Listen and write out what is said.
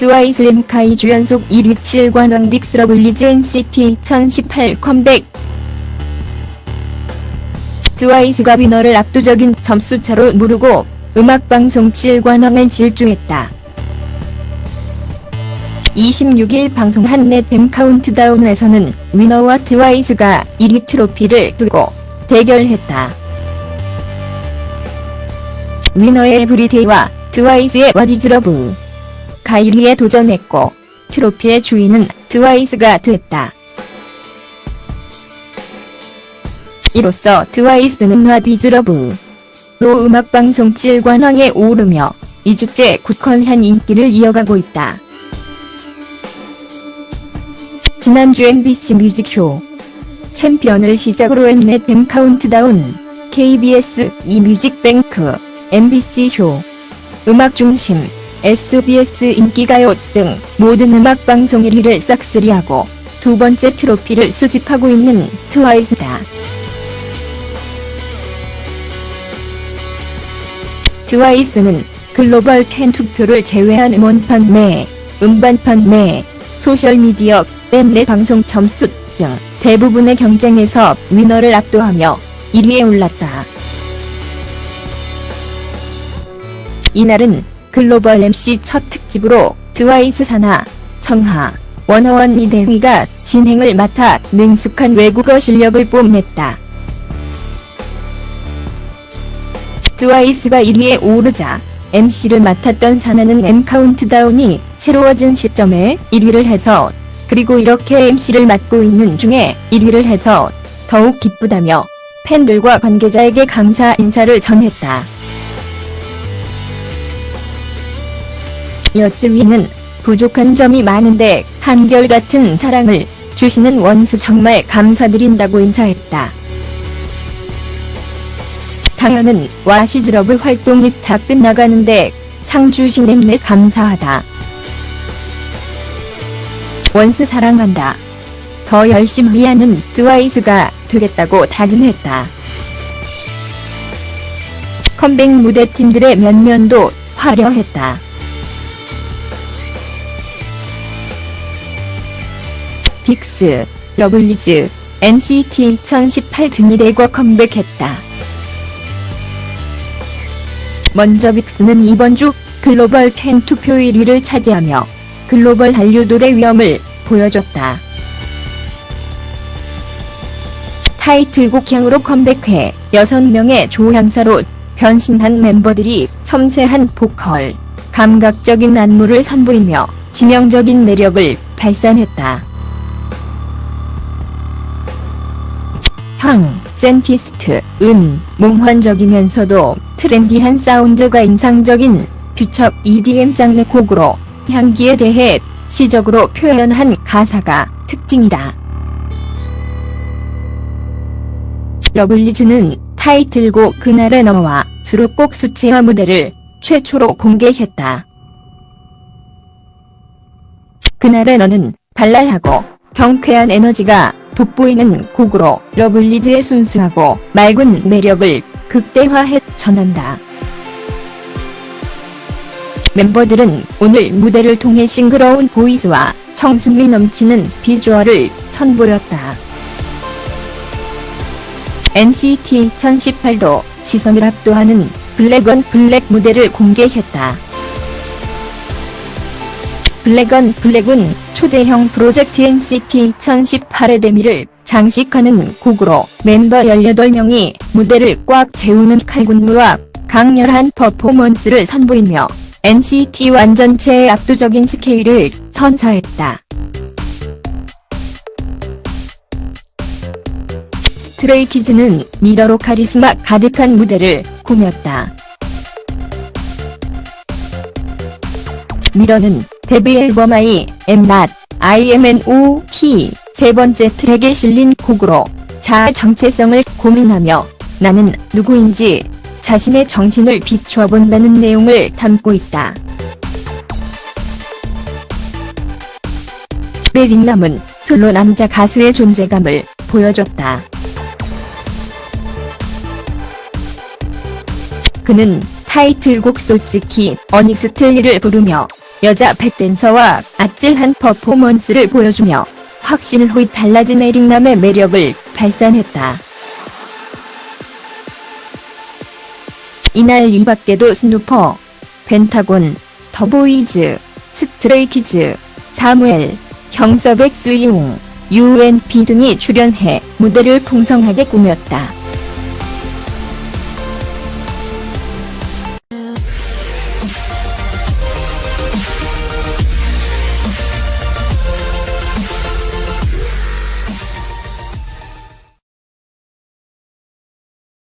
트와이스 램카이 주연속 1위 7관 왕 빅스 러블리즈 NCT 2018 컴백 트와이스가 위너를 압도적인 점수차로 무르고 음악방송 7관왕을 질주했다. 26일 방송한 넷댐 카운트다운에서는 위너와 트와이스가 1위 트로피를 두고 대결했다. 위너의 에브리데이와 트와이스의 와디즈러브 가 1위에 도전했고 트로피의 주인은 트와이스가 됐다. 이로써 트와이스는 와디즈러브 로 음악방송 7관왕에 오르며 2주째 굳건한 인기를 이어가고 있다. 지난주 MBC 뮤직쇼 챔피언을 시작으로 엠넷 엠 카운트다운 KBS 이뮤직뱅크 MBC쇼 음악중심 SBS 인기가요 등 모든 음악 방송 1위를 싹쓸이하고 두 번째 트로피를 수집하고 있는 트와이스다. 트와이스는 글로벌 팬 투표를 제외한 음원 판매, 음반 판매, 소셜미디어, 엠넷 방송 점수 등 대부분의 경쟁에서 위너를 압도하며 1위에 올랐다. 이날은 글로벌 MC 첫 특집으로 트와이스 사나, 청하, 원어원 이대휘가 진행을 맡아 능숙한 외국어 실력을 뽐냈다. 트와이스가 1위에 오르자 MC를 맡았던 사나는 M 카운트다운이 새로워진 시점에 1위를 해서 그리고 이렇게 MC를 맡고 있는 중에 1위를 해서 더욱 기쁘다며 팬들과 관계자에게 감사 인사를 전했다. 여쯔위는 부족한 점이 많은데 한결같은 사랑을 주시는 원수 정말 감사드린다고 인사했다. 당연은 와시즈러브 활동이 다 끝나가는데 상 주신 엠넷 감사하다. 원스 사랑한다. 더 열심히 하는 트와이스가 되겠다고 다짐했다. 컴백 무대 팀들의 면면도 화려했다. 빅스, 러블리즈, NCT 2018 등이 대거 컴백했다. 먼저 빅스는 이번 주 글로벌 팬 투표 1위를 차지하며 글로벌 한류돌의 위험을 보여줬다. 타이틀곡 향으로 컴백해 6명의 조향사로 변신한 멤버들이 섬세한 보컬, 감각적인 안무를 선보이며 지명적인 매력을 발산했다. 향, 센티스트, 은, 몽환적이면서도 트렌디한 사운드가 인상적인 퓨처 EDM 장르 곡으로 향기에 대해 시적으로 표현한 가사가 특징이다. 러블리즈는 타이틀곡 그날의 너와 수록곡 수채화 무대를 최초로 공개했다. 그날의 너는 발랄하고 경쾌한 에너지가 돋보이는 곡으로 러블리즈의 순수하고 맑은 매력을 극대화해 전한다. 멤버들은 오늘 무대를 통해 싱그러운 보이스와 청순미 넘치는 비주얼을 선보였다. NCT 2018도 시선을 압도하는 블랙원 블랙 무대를 공개했다. 블랙원 블랙은 초대형 프로젝트 NCT 2018의 데미를 장식하는 곡으로 멤버 18명이 무대를 꽉 채우는 칼군무와 강렬한 퍼포먼스를 선보이며 NCT 완전체의 압도적인 스케일을 선사했다. 스트레이키즈는 미러로 카리스마 가득한 무대를 꾸몄다. 미러는 데뷔 앨범 I am not, I am an O, T 세 번째 트랙에 실린 곡으로 자아 정체성을 고민하며 나는 누구인지 자신의 정신을 비추어 본다는 내용을 담고 있다. 레릭남은 솔로 남자 가수의 존재감을 보여줬다. 그는 타이틀곡 솔직히 어닉스틀리를 부르며 여자 백댄서와 아찔한 퍼포먼스를 보여주며 휘 달라진 에릭남의 매력을 발산했다. 이날 이 밖에도 스누퍼, 펜타곤, 더보이즈, 스트레이키즈, 사무엘, 형섭 엑스이용, UNP 등이 출연해 무대를 풍성하게 꾸몄다.